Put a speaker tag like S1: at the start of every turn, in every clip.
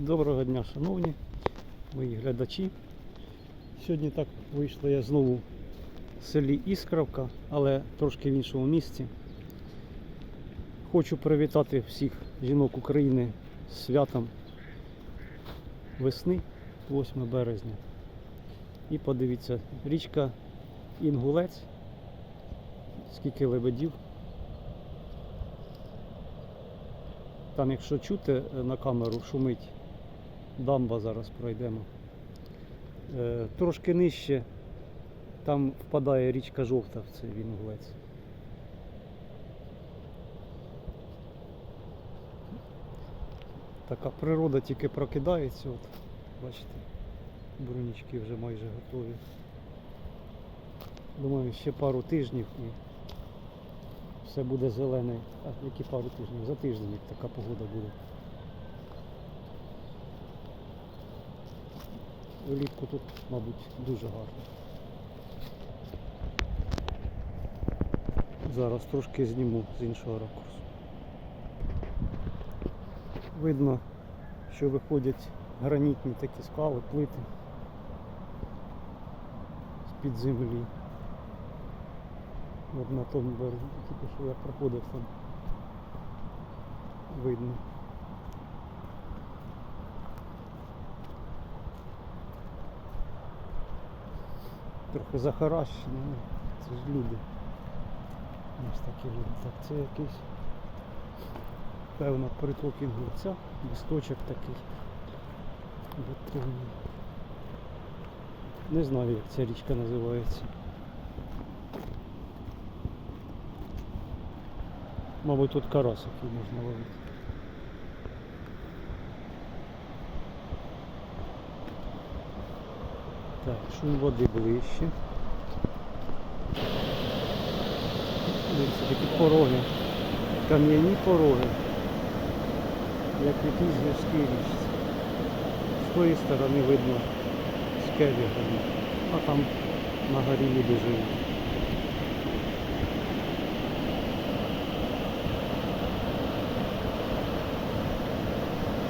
S1: Доброго дня, шановні мої глядачі. Сьогодні так вийшло я знову в селі Іскравка, але трошки в іншому місці. Хочу привітати всіх жінок України з святом весни, 8 березня. І подивіться, річка Інгулець, скільки лебедів. Там, якщо чути на камеру, шумить дамба зараз пройдемо. Е, трошки нижче там впадає річка жовта в цей Вінгулець. Така природа тільки прокидається, от, бачите, брунічки вже майже готові. Думаю, ще пару тижнів і все буде зелене. А які пару тижнів? За тиждень, як така погода буде. Влітку тут, мабуть, дуже гарно. Зараз трошки зніму з іншого ракурсу. Видно, що виходять гранітні такі скали, плити з-під землі. От на тому березі, тільки що я проходив там. Видно. Трохи захаращено, ну, це ж люди. Ось такі люди. Так, це якийсь певно приток інгульця, листочок такий. Бетонний. Не знаю, як ця річка називається. Мабуть, тут карасиків можна ловити. Так, шум води ближче. Дивіться, такі пороги. Кам'яні пороги. Як в якійсь гірській річці. З тої сторони видно скелі горі. А там на горі люди живуть.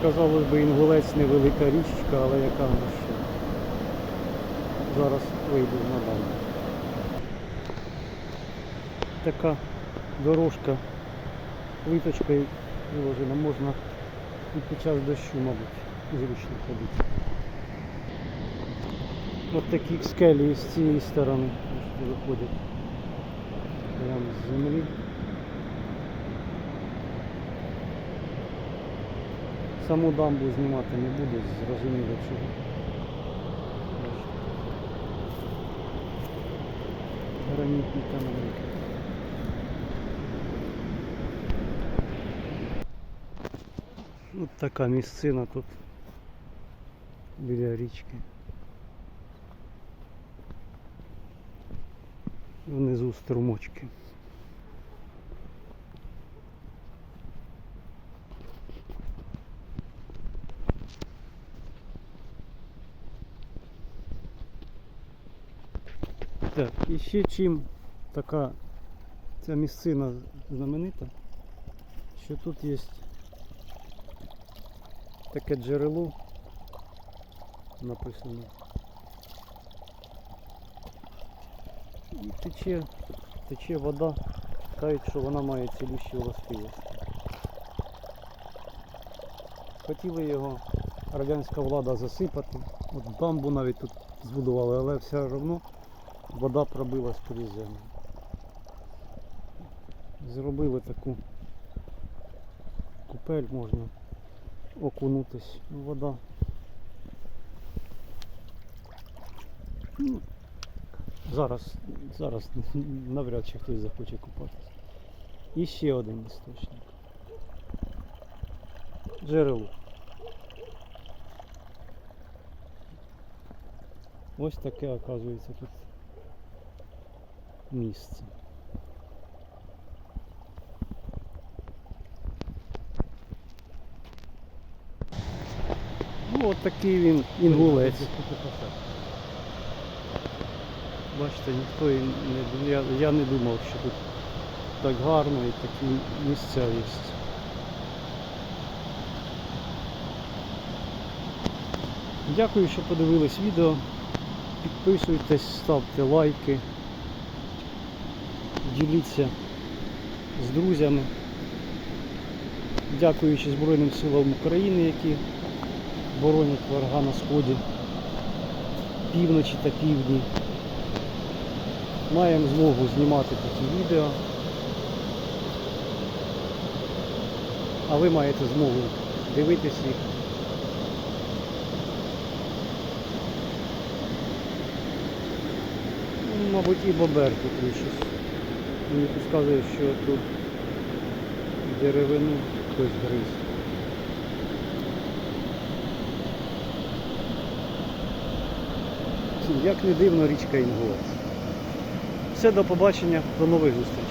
S1: Казалось би, Інгулець невелика річка, але яка вона ще. Зараз вийду на дамбу. Така дорожка плиточкою виложена, можна і під час дощу, мабуть, зручно ходити. Ось такі скелі з цієї сторони виходять прямо з землі. Саму дамбу знімати не буду, зрозуміло чого. Бачите. Гранітні каменики. Ось така місцина тут біля річки. Внизу струмочки. Так, і ще чим така ця місцина знаменита, що тут є таке джерело написано. І тече, тече вода, кажуть, що вона має цілющі властивості. Хотіли його радянська влада засипати, от дамбу навіть тут збудували, але все одно вода пробилась крізь землю. Зробили таку купель можна окунутись. Ну, Вода. Зараз, зараз навряд чи хтось захоче купатися. І ще один істочник. Джерело. Ось таке оказується тут місце. Ну от такий він інгулець. Бачите, ніхто і не я, я не думав, що тут так гарно і такі місця є. Дякую, що подивились відео. Підписуйтесь, ставте лайки, діліться з друзями. Дякуючи Збройним силам України, які боронять ворога на сході, півночі та півдні. Маємо змогу знімати такі відео. А ви маєте змогу дивитись їх. Ну, Мабуть, і бобер тут щось. Мені підказує, що тут деревину хтось гриз. Як не дивно, річка Інгулець. Все, до побачення, до нових зустрічей.